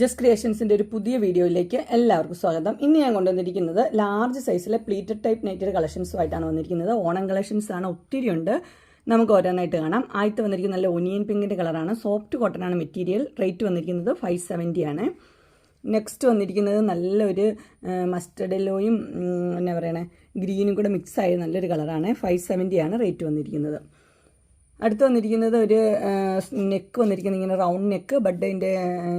Just ക്രിയേഷൻസിന്റെ ഒരു പുതിയ വീഡിയോയിലേക്ക് എല്ലാവർക്കും സ്വാഗതം. ഇന്ന് ഞാൻ കൊണ്ടുവന്നിരിക്കുന്നത് ലാർജ് സൈസിലെ പ്ലീറ്റഡ് ടൈപ്പ് നെറ്റഡ് കളക്ഷൻസുമായിട്ടാണ് വന്നിരിക്കുന്നത്. ഓണം കളക്ഷൻസ് ആണ് ഒത്തിരി ഉണ്ട്. നമുക്ക് ഓരോന്നായിട്ട് കാണാം. ആദ്യത്തെ വന്നിരിക്കുന്ന നല്ല ഒനിയൻ പിങ്കിന്റെ കളറാണ് സോഫ്റ്റ് കോട്ടൺ ആണ് മെറ്റീരിയൽ റേറ്റ് വന്നിരിക്കുന്നത് ഫൈവ് സെവന്റി ആണ്. നെക്സ്റ്റ് വന്നിരിക്കുന്നത് നല്ലൊരു മസ്റ്റർഡ് എല്ലോയും എന്നാ പറയണേ ഗ്രീനും കൂടെ മിക്സ് ആയ നല്ലൊരു കളറാണ് ഫൈവ് സെവന്റി ആണ് റേറ്റ് വന്നിരിക്കുന്നത്. അടുത്ത് വന്നിരിക്കുന്നത് ഒരു നെക്ക് വന്നിരിക്കുന്നത് ഇങ്ങനെ റൗണ്ട് നെക്ക് ബട്ട് അതിന്റെ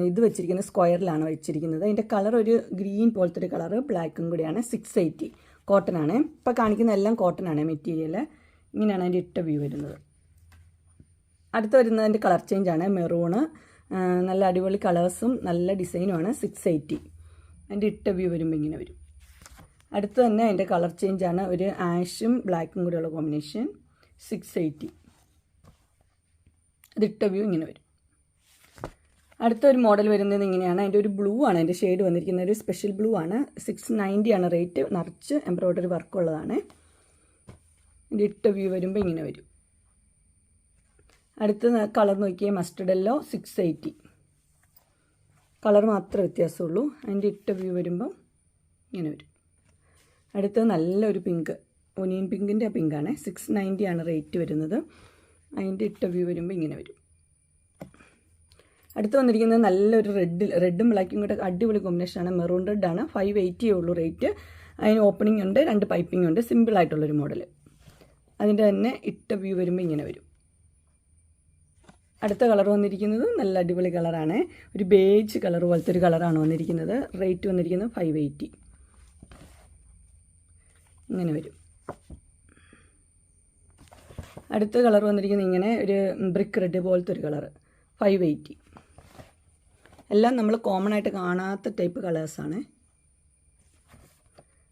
ഇത് വെച്ചിരിക്കുന്നത് സ്ക്വയറിലാണ് വെച്ചിരിക്കുന്നത്. അതിന്റെ കളർ ഒരു ഗ്രീൻ പോലത്തെ ഒരു കളറ് ബ്ലാക്കും കൂടിയാണ്. സിക്സ് എയ്റ്റി കോട്ടൺ ആണ്. ഇപ്പോൾ കാണിക്കുന്ന എല്ലാം കോട്ടൺ ആണ് മെറ്റീരിയൽ ഇങ്ങനെയാണ് അതിന്റെ ഇട്ട വ്യൂ വരുന്നത്. അടുത്ത് വരുന്നതിന്റെ കളർ ചേഞ്ച് ആണ്. മെറൂണ് നല്ല അടിപൊളി കളേഴ്സും നല്ല ഡിസൈനുമാണ് സിക്സ് എയ്റ്റി അതിന്റെ ഇട്ട വ്യൂ വരുമ്പോൾ ഇങ്ങനെ വരും. അടുത്ത് തന്നെ അതിന്റെ കളർ ചേഞ്ച് ആണ്. ഒരു ആഷും ബ്ലാക്കും കൂടെയുള്ള കോമ്പിനേഷൻ സിക്സ് എയ്റ്റി ഇതിട്ട വ്യൂ ഇങ്ങനെ വരും. അടുത്ത ഒരു മോഡൽ വരുന്നത് ഇങ്ങനെയാണ്. അതിന്റെ ഒരു ബ്ലൂ ആണ്. അതിന്റെ ഷെയ്ഡ് വന്നിരിക്കുന്നത് ഒരു സ്പെഷ്യൽ ബ്ലൂ ആണ്. സിക്സ് നയന്റി ആണ് റേറ്റ് നിറച്ച് എംബ്രോയ്ഡറി വർക്ക് ഉള്ളതാണ്. ഇതിന്റെ ഇട്ട വ്യൂ വരുമ്പോൾ ഇങ്ങനെ വരും. അടുത്ത കളർ നോക്കിയാൽ mustard yellow six eighty colour മാത്രമേ വ്യത്യാസമുള്ളൂ. അതിന്റെ ഇട്ട വ്യൂ വരുമ്പോൾ ഇങ്ങനെ വരും. അടുത്തത് നല്ലൊരു പിങ്ക് ഒനിയൻ പിങ്കിന്റെ പിങ്കാണ് സിക്സ് ആണ്. റേറ്റ് വരുന്നത്. അതിന്റെ ഇട്ട വ്യൂ വരുമ്പോൾ ഇങ്ങനെ വരും. അടുത്ത് വന്നിരിക്കുന്നത് നല്ലൊരു റെഡ് റെഡും ബ്ലാക്കും കൂടെ അടിപൊളി കോമ്പിനേഷനാണ് മെറൂൺ റെഡ് ആണ്. ഫൈവ് എയ്റ്റിയേ ഉള്ളൂ റേറ്റ് അതിന് ഓപ്പണിംഗ് ഉണ്ട് രണ്ട് പൈപ്പിംഗ് ഉണ്ട്. സിമ്പിൾ ആയിട്ടുള്ളൊരു മോഡൽ അതിന്റെ തന്നെ ഇട്ട വ്യൂ വരുമ്പോൾ ഇങ്ങനെ വരും. അടുത്ത കളർ വന്നിരിക്കുന്നത് നല്ല അടിപൊളി കളറാണ് ഒരു ബേജ് കളർ പോലത്തെ ഒരു കളറാണ് വന്നിരിക്കുന്നത്. റേറ്റ് വന്നിരിക്കുന്നത് ഫൈവ് എയ്റ്റി ഇങ്ങനെ വരും. അടുത്ത കളർ വന്നിരിക്കുന്നത് ഇങ്ങനെ ഒരു ബ്രിക്ക് റെഡ് പോലത്തെ ഒരു കളർ. ഫൈവ് എയ്റ്റി എല്ലാം നമ്മൾ കോമൺ ആയിട്ട് കാണാത്ത ടൈപ്പ് കളേഴ്സാണ്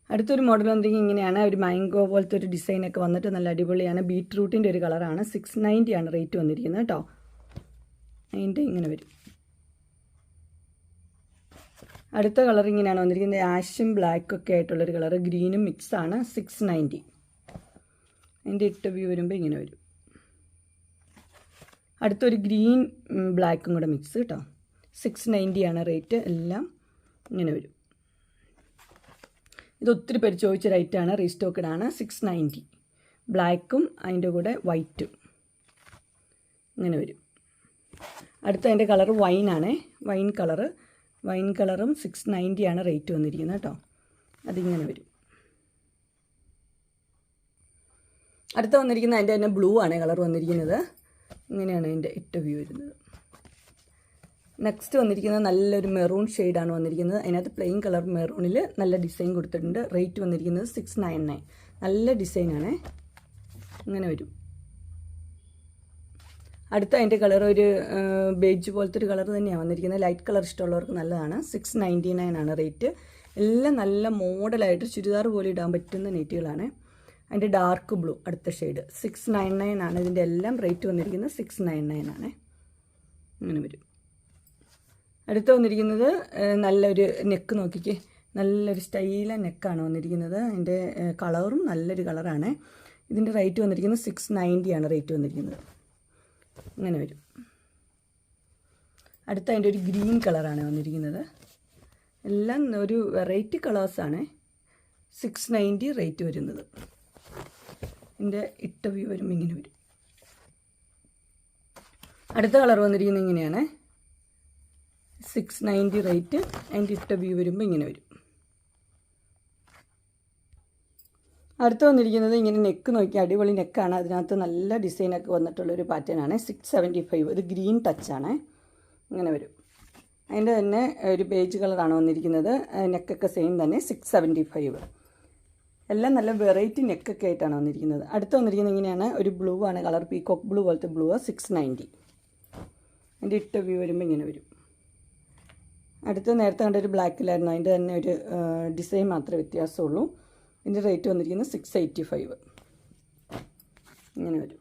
അടുത്തൊരു മോഡൽ വന്നിരിക്കുന്നത് ഇങ്ങനെയാണ്. ഒരു മാംഗോ പോലത്തെ ഒരു ഡിസൈനൊക്കെ വന്നിട്ട് നല്ല അടിപൊളിയാണ്. ബീട്രൂട്ടിന്റെ ഒരു കളറാണ് സിക്സ് നയന്റിയാണ് റേറ്റ് വന്നിരിക്കുന്നത് കേട്ടോ അതിന്റെ ഇങ്ങനെ വരും. അടുത്ത കളർ ഇങ്ങനെയാണ് വന്നിരിക്കുന്നത്. ആഷും ബ്ലാക്കും ഒക്കെ ആയിട്ടുള്ളൊരു കളർ ഗ്രീനും മിക്സാണ് സിക്സ് നയന്റി അതിന്റെ ഇട്ട വ്യൂ വരുമ്പോൾ ഇങ്ങനെ വരും. അടുത്തൊരു ഗ്രീൻ ബ്ലാക്കും കൂടെ മിക്സ് കേട്ടോ സിക്സ് നയന്റിയാണ് റേറ്റ് എല്ലാം ഇങ്ങനെ വരും. ഇത് ഒത്തിരി പേര് ചോദിച്ച റേറ്റാണ് റീസ്റ്റോക്കഡ് ആണ്. സിക്സ് നയന്റി ബ്ലാക്കും അതിന്റെ കൂടെ വൈറ്റും ഇങ്ങനെ വരും. അടുത്ത അതിന്റെ കളർ വൈനാണേ വൈൻ കളറ് വൈൻ കളറും സിക്സ് നയന്റിയാണ് റേറ്റ് വന്നിരിക്കുന്നത് കേട്ടോ അതിങ്ങനെ വരും. അടുത്ത വന്നിരിക്കുന്ന അതിന്റെ തന്നെ ബ്ലൂ ആണ് കളർ വന്നിരിക്കുന്നത്. ഇങ്ങനെയാണ് അതിന്റെ ഇട്ട വ്യൂ വരുന്നത്. നെക്സ്റ്റ് വന്നിരിക്കുന്നത് നല്ലൊരു മെറൂൺ ഷെയ്ഡാണ് വന്നിരിക്കുന്നത്. അതിനകത്ത് പ്ലെയിൻ കളർ മെറൂണിൽ നല്ല ഡിസൈൻ കൊടുത്തിട്ടുണ്ട്. റേറ്റ് വന്നിരിക്കുന്നത് സിക്സ് നയൻ നയൻ നല്ല ഡിസൈനാണ് ഇങ്ങനെ വരും. അടുത്ത അതിന്റെ കളർ ഒരു ബേജ് പോലത്തെ ഒരു കളർ തന്നെയാണ് വന്നിരിക്കുന്നത്. ലൈറ്റ് കളർ ഇഷ്ടമുള്ളവർക്ക് നല്ലതാണ്. സിക്സ് നയന്റി നയൻ ആണ് റേറ്റ് എല്ലാം നല്ല മോഡലായിട്ട് ചുരിദാർ പോലെ ഇടാൻ പറ്റുന്ന നെറ്റുകളാണ്. അതിന്റെ ഡാർക്ക് ബ്ലൂ അടുത്ത ഷെയ്ഡ് സിക്സ് നയൻ നയൻ ആണ്. ഇതിന്റെ എല്ലാം റേറ്റ് വന്നിരിക്കുന്നത് സിക്സ് നയൻ നയൻ ആണ്. അങ്ങനെ വരും. അടുത്ത് വന്നിരിക്കുന്നത് നല്ലൊരു നെക്ക് നോക്കിക്കേ. നല്ലൊരു സ്റ്റൈല നെക്കാണ് വന്നിരിക്കുന്നത്. അതിന്റെ കളറും നല്ലൊരു കളറാണ് ഇതിന്റെ റേറ്റ് വന്നിരിക്കുന്നത് സിക്സ് ആണ് റേറ്റ് വന്നിരിക്കുന്നത്. അങ്ങനെ വരും. അടുത്ത അതിന്റെ ഒരു ഗ്രീൻ കളറാണ് വന്നിരിക്കുന്നത്. എല്ലാം ഒരു വെറൈറ്റി കളേഴ്സാണ് സിക്സ് നയന്റി റേറ്റ് വരുന്നത്. ഇതിന്റെ ഇട്ട വ്യൂ വരുമ്പോൾ ഇങ്ങനെ വരും. അടുത്ത കളർ വന്നിരിക്കുന്നത് ഇങ്ങനെയാണ്. സിക്സ് നയന്റി റേറ്റ് അതിന്റെ ഇട്ട വ്യൂ വരുമ്പോൾ ഇങ്ങനെ വരും. അടുത്ത് വന്നിരിക്കുന്നത് ഇങ്ങനെ നെക്ക് നോക്കി അടിപൊളി നെക്കാണ് അതിനകത്ത് നല്ല ഡിസൈനൊക്കെ വന്നിട്ടുള്ളൊരു പാറ്റേണാണ് സിക്സ് സെവന്റി ഫൈവ് ഇത് ഗ്രീൻ ടച്ചാണ് ഇങ്ങനെ വരും. അതിന്റെ തന്നെ ഒരു ബേജ് കളറാണ് വന്നിരിക്കുന്നത്. നെക്കൊക്കെ സെയിം തന്നെ സിക്സ് സെവന്റി ഫൈവ് എല്ലാം നല്ല വെറൈറ്റി നെക്കൊക്കെ ആയിട്ടാണ് വന്നിരിക്കുന്നത്. അടുത്ത് വന്നിരിക്കുന്നത് ഇങ്ങനെയാണ്. ഒരു ബ്ലൂ ആണ്. കളർ പീകോക്ക് ബ്ലൂ പോലത്തെ ബ്ലൂ സിക്സ് നയന്റി അതിന്റെ ഇട്ട വ്യൂ വരുമ്പോൾ ഇങ്ങനെ വരും. അടുത്ത് നേരത്തെ കണ്ട ഒരു ബ്ലാക്കിലായിരുന്നു അതിന്റെ തന്നെ ഒരു ഡിസൈൻ മാത്രമേ വ്യത്യാസമുള്ളൂ. ഇതിന്റെ റേറ്റ് വന്നിരിക്കുന്നത് സിക്സ് എയ്റ്റി ഫൈവ് ഇങ്ങനെ വരും.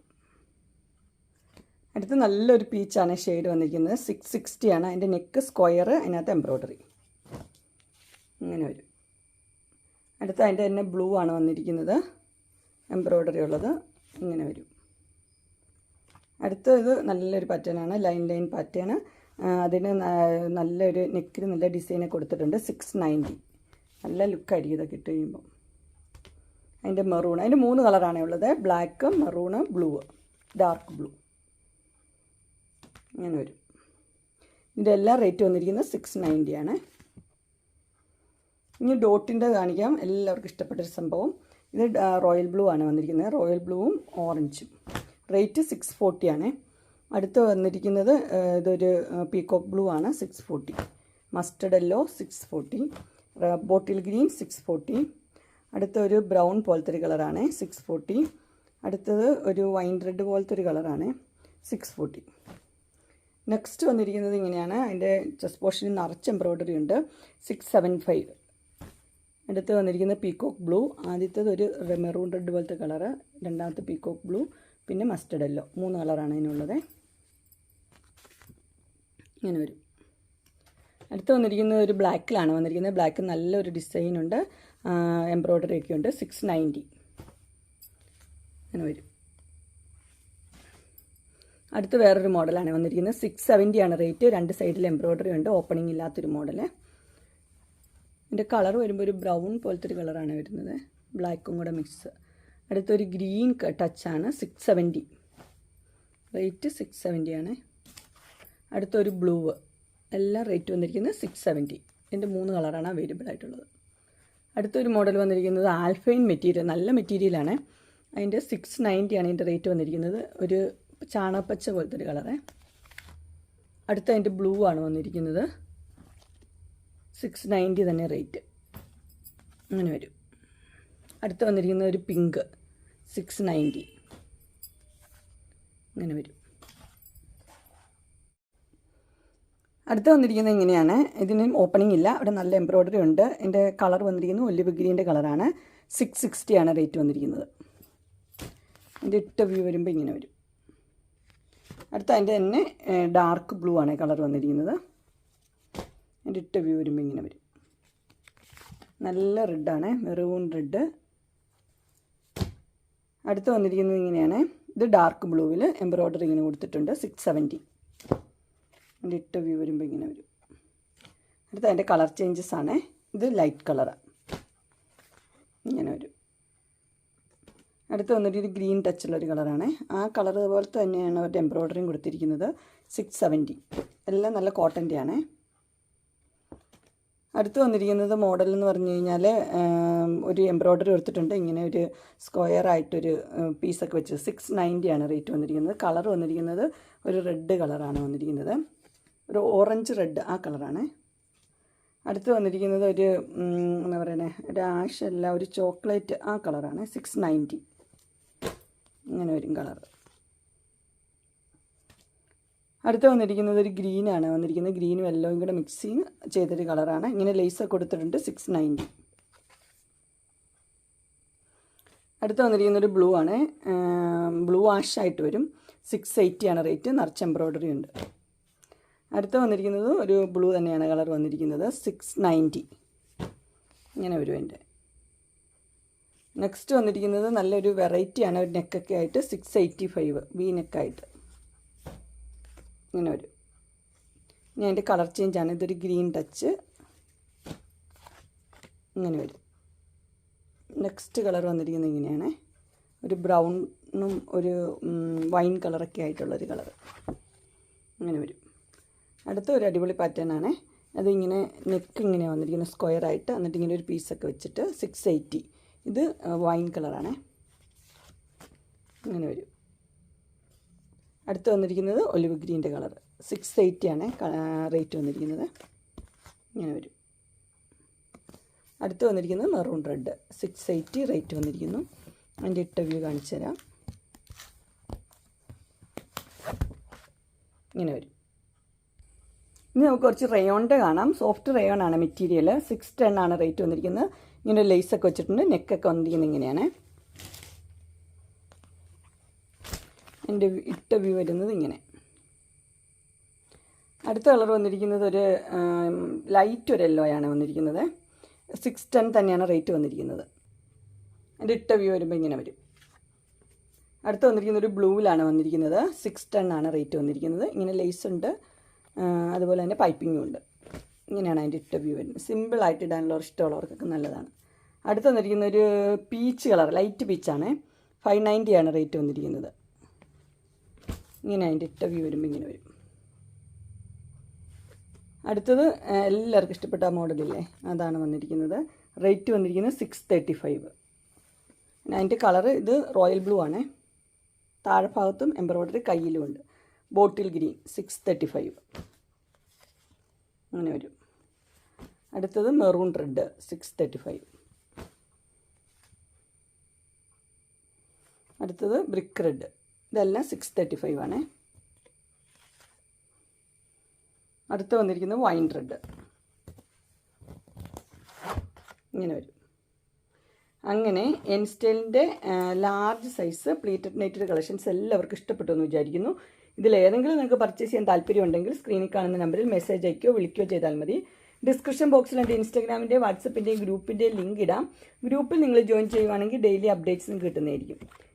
അടുത്ത് നല്ലൊരു പീച്ചാണ് ഷെയ്ഡ് വന്നിരിക്കുന്നത്. സിക്സ് സിക്സ്റ്റി ആണ്. അതിന്റെ നെക്ക് സ്ക്വയർ അതിനകത്ത് എംബ്രോയ്ഡറി ഇങ്ങനെ വരും. അടുത്ത് അതിന്റെ തന്നെ ബ്ലൂ ആണ് വന്നിരിക്കുന്നത്. എംബ്രോയ്ഡറി ഉള്ളത്. ഇങ്ങനെ വരും. അടുത്തത് നല്ലൊരു പാറ്റേണാണ് ലൈൻ ലൈൻ പാറ്റേൺ അതിന് നല്ലൊരു നെക്കിന് നല്ല ഡിസൈനെ കൊടുത്തിട്ടുണ്ട്. സിക്സ് നയന്റി നല്ല ലുക്കായിരിക്കും ഇതൊക്കെ ഇട്ട് കഴിയുമ്പോൾ അതിന്റെ മെറൂൺ അതിന്റെ മൂന്ന് കളറാണ് ഉള്ളത്. Black maroon blue dark blue ഇങ്ങനെ വരും. ഇതിന്റെ എല്ലാ റേറ്റ് വന്നിരിക്കുന്നത് സിക്സ് നയന്റി ആണ്. ഇനി ഡോട്ടിന്റെ കാണിക്കാം. എല്ലാവർക്കും ഇഷ്ടപ്പെട്ടൊരു സംഭവം. ഇത് റോയൽ ബ്ലൂ ആണ് വന്നിരിക്കുന്നത്. റോയൽ ബ്ലൂവും ഓറഞ്ചും. റേറ്റ് സിക്സ് ഫോർട്ടി ആണ്. അടുത്ത് വന്നിരിക്കുന്നത് ഇതൊരു പീകോക്ക് ബ്ലൂ ആണ്. Six forty mustard yellow six forty bottle green six forty അടുത്ത ഒരു ബ്രൗൺ പോലത്തെ ഒരു കളറാണ് സിക്സ് ഫോർട്ടി അടുത്തത് ഒരു വൈൻ റെഡ് പോലത്തെ ഒരു കളറാണ് സിക്സ് ഫോർട്ടി നെക്സ്റ്റ് വന്നിരിക്കുന്നത് ഇങ്ങനെയാണ്. അതിന്റെ ചെസ്റ്റ് പോർഷനിൽ നിറച്ച് എംബ്രോയ്ഡറി ഉണ്ട്. സിക്സ് സെവൻ ഫൈവ് അടുത്ത് വന്നിരിക്കുന്ന പീക്കോക്ക് ബ്ലൂ ആദ്യത്തേത് ഒരു മെറൂൺ റെഡ് പോലത്തെ കളറ് രണ്ടാമത്തെ പീക്കോക്ക് ബ്ലൂ പിന്നെ മസ്റ്റർഡ് യെല്ലോ മൂന്ന് കളറാണ് അതിനുള്ളത്. ഇങ്ങനെ വരും. അടുത്ത് വന്നിരിക്കുന്നത് ഒരു ബ്ലാക്കിലാണ് വന്നിരിക്കുന്നത്. ബ്ലാക്ക് നല്ലൊരു ഡിസൈനുണ്ട് എംബ്രോയ്ഡറി ഒക്കെ ഉണ്ട്. സിക്സ് നയന്റി അങ്ങനെ വരും. അടുത്ത് വേറൊരു മോഡലാണ് വന്നിരിക്കുന്നത്. സിക്സ് സെവന്റി ആണ് റേറ്റ് രണ്ട് സൈഡിൽ എംബ്രോയ്ഡറി ഉണ്ട്. ഓപ്പണിംഗ് ഇല്ലാത്തൊരു മോഡൽ ഇതിന്റെ കളർ വരുമ്പോൾ ഒരു ബ്രൗൺ പോലത്തെ ഒരു കളറാണ് വരുന്നത്. ബ്ലാക്കും കൂടെ മിക്സ് അടുത്തൊരു green ടച്ചാണ് six seventy rate six seventy ആണ്. അടുത്തൊരു ബ്ലൂ എല്ലാം റേറ്റ് വന്നിരിക്കുന്നത് സിക്സ് സെവന്റി ഇതിന്റെ മൂന്ന് കളറാണ് അവൈലബിൾ ആയിട്ടുള്ളത്. അടുത്തൊരു മോഡൽ വന്നിരിക്കുന്നത് ആൽഫൈൻ മെറ്റീരിയൽ നല്ല മെറ്റീരിയലാണ് അതിന്റെ സിക്സ് നയന്റി ആണ് ഇതിന്റെ റേറ്റ് വന്നിരിക്കുന്നത്. ഒരു ചാണകപ്പച്ച പോലത്തെ ഒരു കളറ് അടുത്ത അതിന്റെ ബ്ലൂ ആണ് വന്നിരിക്കുന്നത്. സിക്സ് നയന്റി തന്നെ റേറ്റ് അങ്ങനെ വരും. അടുത്ത് വന്നിരിക്കുന്നത് ഒരു പിങ്ക് സിക്സ് നയന്റി അങ്ങനെ വരും. അടുത്ത് വന്നിരിക്കുന്നത് ഇങ്ങനെയാണ്. ഇതിന് ഓപ്പണിംഗ് ഇല്ല. അവിടെ നല്ല എംബ്രോയ്ഡറി ഉണ്ട്. എന്റെ കളർ വന്നിരിക്കുന്നത് ഒലിവ് ഗ്രീന്റെ കളറാണ് സിക്സ് സിക്സ്റ്റി ആണ് റേറ്റ് വന്നിരിക്കുന്നത്. എന്റെ ഇട്ട വ്യൂ വരുമ്പോൾ ഇങ്ങനെ വരും. അടുത്ത അതിന്റെ തന്നെ ഡാർക്ക് ബ്ലൂ ആണ് കളർ വന്നിരിക്കുന്നത്. എന്റെ ഇട്ട വ്യൂ വരുമ്പോൾ ഇങ്ങനെ വരും. നല്ല റെഡാണ് മെറൂൺ റെഡ് അടുത്ത് വന്നിരിക്കുന്നത് ഇങ്ങനെയാണ്. ഇത് ഡാർക്ക് ബ്ലൂവിൽ എംബ്രോയ്ഡറി ഇങ്ങനെ കൊടുത്തിട്ടുണ്ട് സിക്സ് സെവന്റി എന്റെ ഇട്ട വ്യൂ വരുമ്പോൾ ഇങ്ങനെ വരും. അടുത്ത് അതിന്റെ കളർ ചേഞ്ചസ് ആണ്. ഇത് ലൈറ്റ് കളറാണ് ഇങ്ങനെ വരും. അടുത്ത് വന്നിട്ട് ഒരു ഗ്രീൻ ടച്ചുള്ളൊരു കളറാണ് ആ കളർ അതുപോലെ തന്നെയാണ് അവരുടെ എംബ്രോയ്ഡറിയും കൊടുത്തിരിക്കുന്നത് സിക്സ് സെവന്റി എല്ലാം നല്ല കോട്ടന്റെ ആണ്. അടുത്ത് വന്നിരിക്കുന്നത് മോഡൽ എന്ന് പറഞ്ഞു കഴിഞ്ഞാൽ ഒരു എംബ്രോയ്ഡറി എടുത്തിട്ടുണ്ട്. ഇങ്ങനെ ഒരു സ്ക്വയർ ആയിട്ടൊരു പീസൊക്കെ വെച്ച് സിക്സ് നയന്റിയാണ് റേറ്റ് വന്നിരിക്കുന്നത്. കളർ വന്നിരിക്കുന്നത് ഒരു റെഡ് കളറാണ് വന്നിരിക്കുന്നത്. ഒരു ഓറഞ്ച് റെഡ് ആ കളറാണ് അടുത്ത് വന്നിരിക്കുന്നത് ഒരു എന്താ പറയണേ ഒരു ആഷ് അല്ല ഒരു ചോക്ലേറ്റ് ആ കളറാണ് സിക്സ് നയന്റി ഇങ്ങനെ വരും കളർ അടുത്ത് വന്നിരിക്കുന്നത് ഒരു ഗ്രീനാണ് വന്നിരിക്കുന്നത് ഗ്രീനും യെല്ലോയും കൂടെ മിക്സിങ് ചെയ്തൊരു കളറാണ് ഇങ്ങനെ ലേസ് കൊടുത്തിട്ടുണ്ട് സിക്സ് നയന്റി അടുത്ത് വന്നിരിക്കുന്നൊരു ബ്ലൂ ആണ്. ബ്ലൂ ആഷ് ആയിട്ട് വരും. സിക്സ് എയ്റ്റി ആണ് റേറ്റ് നിറച്ച് എംബ്രോയ്ഡറി ഉണ്ട്. അടുത്ത് വന്നിരിക്കുന്നത് ഒരു ബ്ലൂ തന്നെയാണ് കളർ വന്നിരിക്കുന്നത്. സിക്സ് നയന്റി ഇങ്ങനെ വരും എന്റെ നെക്സ്റ്റ് വന്നിരിക്കുന്നത് നല്ലൊരു വെറൈറ്റിയാണ് ഒരു നെക്കൊക്കെ ആയിട്ട് സിക്സ് എയ്റ്റി ഫൈവ് വി നെക്കായിട്ട് ഇങ്ങനെ വരും. ഇനി അതിന്റെ കളർ ചേഞ്ചാണ് ഇതൊരു ഗ്രീൻ ടച്ച് ഇങ്ങനെ വരും. നെക്സ്റ്റ് കളർ വന്നിരിക്കുന്നത് ഇങ്ങനെയാണ്. ഒരു ബ്രൗണും ഒരു വൈൻ കളറൊക്കെ ആയിട്ടുള്ളൊരു കളർ ഇങ്ങനെ വരും. അടുത്ത ഒരു അടിപൊളി പാറ്റേൺ ആണ്. അതിങ്ങനെ നെക്ക് ഇങ്ങനെ വന്നിരിക്കുന്നത് സ്ക്വയർ ആയിട്ട്. എന്നിട്ട് ഇങ്ങനെ ഒരു പീസൊക്കെ വെച്ചിട്ട് സിക്സ് എയ്റ്റി ഇത് വൈൻ കളറാണ് ഇങ്ങനെ വരും. അടുത്ത് വന്നിരിക്കുന്നത് ഒലിവ് ഗ്രീന്റെ കളർ സിക്സ് എയ്റ്റി ആണ് റേറ്റ് വന്നിരിക്കുന്നത്. ഇങ്ങനെ വരും. അടുത്ത് വന്നിരിക്കുന്നത് maroon red six eighty rate വന്നിരിക്കുന്നു. അതിന്റെ ഇട്ട വ്യൂ കാണിച്ചു തരാം. ഇങ്ങനെ വരും. ഇനി നമുക്ക് കുറച്ച് റയോണിന്റെ കാണാം. സോഫ്റ്റ് റയോൺ ആണ് മെറ്റീരിയൽ സിക്സ് ടെൻ ആണ് റേറ്റ് വന്നിരിക്കുന്നത്. ഇങ്ങനെ ലേസൊക്കെ വെച്ചിട്ടുണ്ട്. നെക്കൊക്കെ വന്നിരിക്കുന്നത് ഇങ്ങനെയാണ്. എന്റെ ഇട്ട വ്യൂ വരുന്നത് ഇങ്ങനെ. അടുത്ത കളർ വന്നിരിക്കുന്നത് ഒരു ലൈറ്റ് ഒരു ആണ് വന്നിരിക്കുന്നത്. സിക്സ് ടെൻ തന്നെയാണ് റേറ്റ് വന്നിരിക്കുന്നത്. എന്റെ ഇട്ട വ്യൂ വരുമ്പോൾ ഇങ്ങനെ വരും. അടുത്ത് വന്നിരിക്കുന്നത് ഒരു ബ്ലൂവിലാണ് വന്നിരിക്കുന്നത്. സിക്സ് ടെൻ ആണ് റേറ്റ് വന്നിരിക്കുന്നത്. ഇങ്ങനെ ലേസ് ഉണ്ട്. അതുപോലെ തന്നെ പൈപ്പിങ്ങും ഉണ്ട്. ഇങ്ങനെയാണ് അതിന്റെ ഇട്ട വ്യൂ വരുന്നത്. സിമ്പിളായിട്ട് ഇടാനുള്ളവർ ഇഷ്ടമുള്ളവർക്കൊക്കെ നല്ലതാണ്. അടുത്ത് വന്നിരിക്കുന്ന ഒരു പീച്ച് കളർ ലൈറ്റ് പീച്ചാണ് ഫൈവ് നയന്റിയാണ് റേറ്റ് വന്നിരിക്കുന്നത്. ഇങ്ങനെ അതിന്റെ ഇട്ട വ്യൂ വരുമ്പോൾ ഇങ്ങനെ വരും. അടുത്തത് എല്ലാവർക്കും ഇഷ്ടപ്പെട്ട മോഡലില്ലേ അതാണ് വന്നിരിക്കുന്നത്. റേറ്റ് വന്നിരിക്കുന്നത് സിക്സ് തേർട്ടി ഫൈവ് അതിന്റെ കളറ് ഇത് റോയൽ ബ്ലൂ ആണേ. താഴെഭാഗത്തും എംബ്രോയ്ഡറി കയ്യിലും ഉണ്ട്. Bottle green six thirty five അങ്ങനെ വരും. അടുത്തത് maroon red six thirty five അടുത്തത് ബ്രിക്ക് റെഡ് ഇതെല്ലാം സിക്സ് തേർട്ടി ഫൈവ് ആണേ. അടുത്ത് വന്നിരിക്കുന്നത് വൈൻ റെഡ് ഇങ്ങനെ വരും. അങ്ങനെ എൻസ്റ്റൈലിന്റെ large size pleated knitted collections എല്ലാവർക്കും ഇഷ്ടപ്പെട്ടു എന്ന് വിചാരിക്കുന്നു. ഇതിലേതെങ്കിലും നിങ്ങൾക്ക് പർച്ചേസ് ചെയ്യാൻ താല്പര്യമുണ്ടെങ്കിൽ സ്ക്രീനിൽ കാണുന്ന നമ്പറിൽ മെസ്സേജ് അയക്കുകയോ വിളിക്കുകയോ ചെയ്താൽ മതി. ഡിസ്ക്രിപ്ഷൻ ബോക്സിൽ എന്റെ ഇൻസ്റ്റാഗ്രാമിന്റെ വാട്സപ്പിന്റെയും ഗ്രൂപ്പിന്റെയും ലിങ്ക് ഇടാം. ഗ്രൂപ്പിൽ നിങ്ങൾ ജോയിൻ ചെയ്യുവാണെങ്കിൽ ഡെയിലി അപ്ഡേറ്റ്സും കിട്ടുന്നതായിരിക്കും.